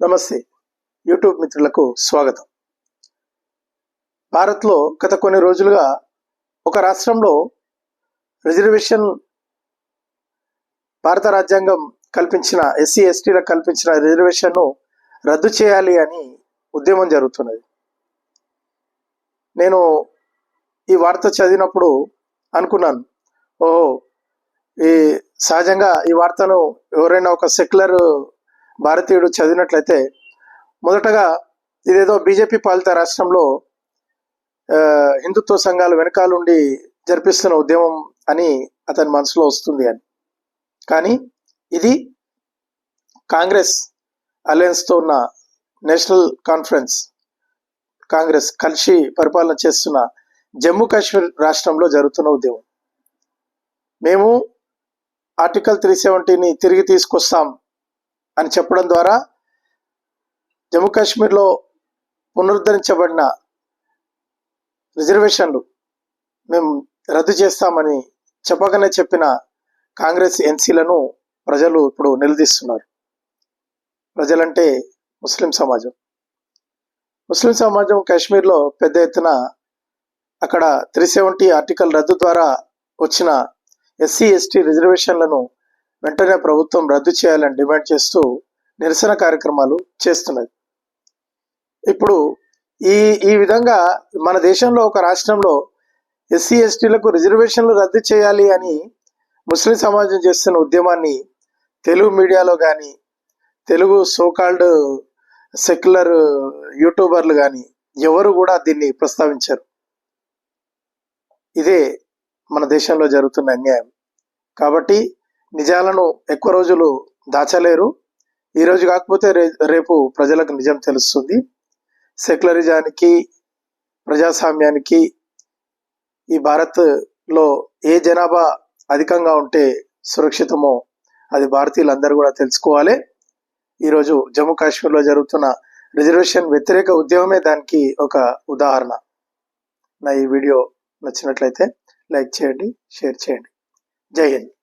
నమస్తే. యూట్యూబ్ మిత్రులకు స్వాగతం. భారత్లో గత కొన్ని రోజులుగా ఒక రాష్ట్రంలో రిజర్వేషన్ భారత రాజ్యాంగం కల్పించిన ఎస్సీ ఎస్టీలకు కల్పించిన రిజర్వేషన్ను రద్దు చేయాలి అని ఉద్యమం జరుగుతున్నది. నేను ఈ వార్త చదివినప్పుడు అనుకున్నాను ఓహో ఈ సహజంగా ఈ వార్తను ఎవరైనా ఒక సెక్యులర్ భారతీయుడు చదివినట్లయితే మొదటగా ఇదేదో బీజేపీ పాలిత రాష్ట్రంలో హిందుత్వ సంఘాలు వెనకాలండి జరిపిస్తున్న ఉద్యమం అని అతని మనసులో వస్తుంది అని. కానీ ఇది కాంగ్రెస్ అలయన్స్తో ఉన్న నేషనల్ కాన్ఫరెన్స్ కాంగ్రెస్ కలిసి పరిపాలన చేస్తున్న జమ్మూ కాశ్మీర్ రాష్ట్రంలో జరుగుతున్న ఉద్యమం. మేము ఆర్టికల్ త్రీ సెవెంటీని తిరిగి తీసుకొస్తాం అని చెప్పడం ద్వారా జమ్మూ కాశ్మీర్లో పునరుద్ధరించబడిన రిజర్వేషన్లు మేము రద్దు చేస్తామని చెప్పగానే చెప్పిన కాంగ్రెస్ ఎన్సీలను ప్రజలు ఇప్పుడు నిలదీస్తున్నారు. ప్రజలంటే ముస్లిం సమాజం. ముస్లిం సమాజం కాశ్మీర్లో పెద్ద ఎత్తున అక్కడ త్రీ సెవెంటీ ఆర్టికల్ రద్దు ద్వారా వచ్చిన ఎస్సీ ఎస్టీ రిజర్వేషన్లను వెంటనే ప్రభుత్వం రద్దు చేయాలని డిమాండ్ చేస్తూ నిరసన కార్యక్రమాలు చేస్తున్నది. ఇప్పుడు ఈ ఈ విధంగా మన దేశంలో ఒక రాష్ట్రంలో ఎస్సీ ఎస్టీలకు రిజర్వేషన్లు రద్దు చేయాలి అని ముస్లిం సమాజం చేస్తున్న ఉద్యమాన్ని తెలుగు మీడియాలో కానీ తెలుగు సోకాల్డ్ సెక్యులర్ యూట్యూబర్లు కానీ ఎవరు కూడా దీన్ని ప్రస్తావించారు. ఇదే మన దేశంలో జరుగుతున్న అన్యాయం. కాబట్టి నిజాలను ఎక్కువ రోజులు దాచలేరు. ఈరోజు కాకపోతే రే రేపు ప్రజలకు నిజం తెలుస్తుంది. సెక్యులరిజానికి ప్రజాస్వామ్యానికి ఈ భారత్లో ఏ జనాభా అధికంగా ఉంటే సురక్షితమో అది భారతీయులందరూ కూడా తెలుసుకోవాలి. ఈరోజు జమ్మూ కాశ్మీర్లో జరుగుతున్న రిజర్వేషన్ వ్యతిరేక ఉద్యమమే దానికి ఒక ఉదాహరణ. నా ఈ వీడియో నచ్చినట్లయితే లైక్ చేయండి షేర్ చేయండి. జై హింద్.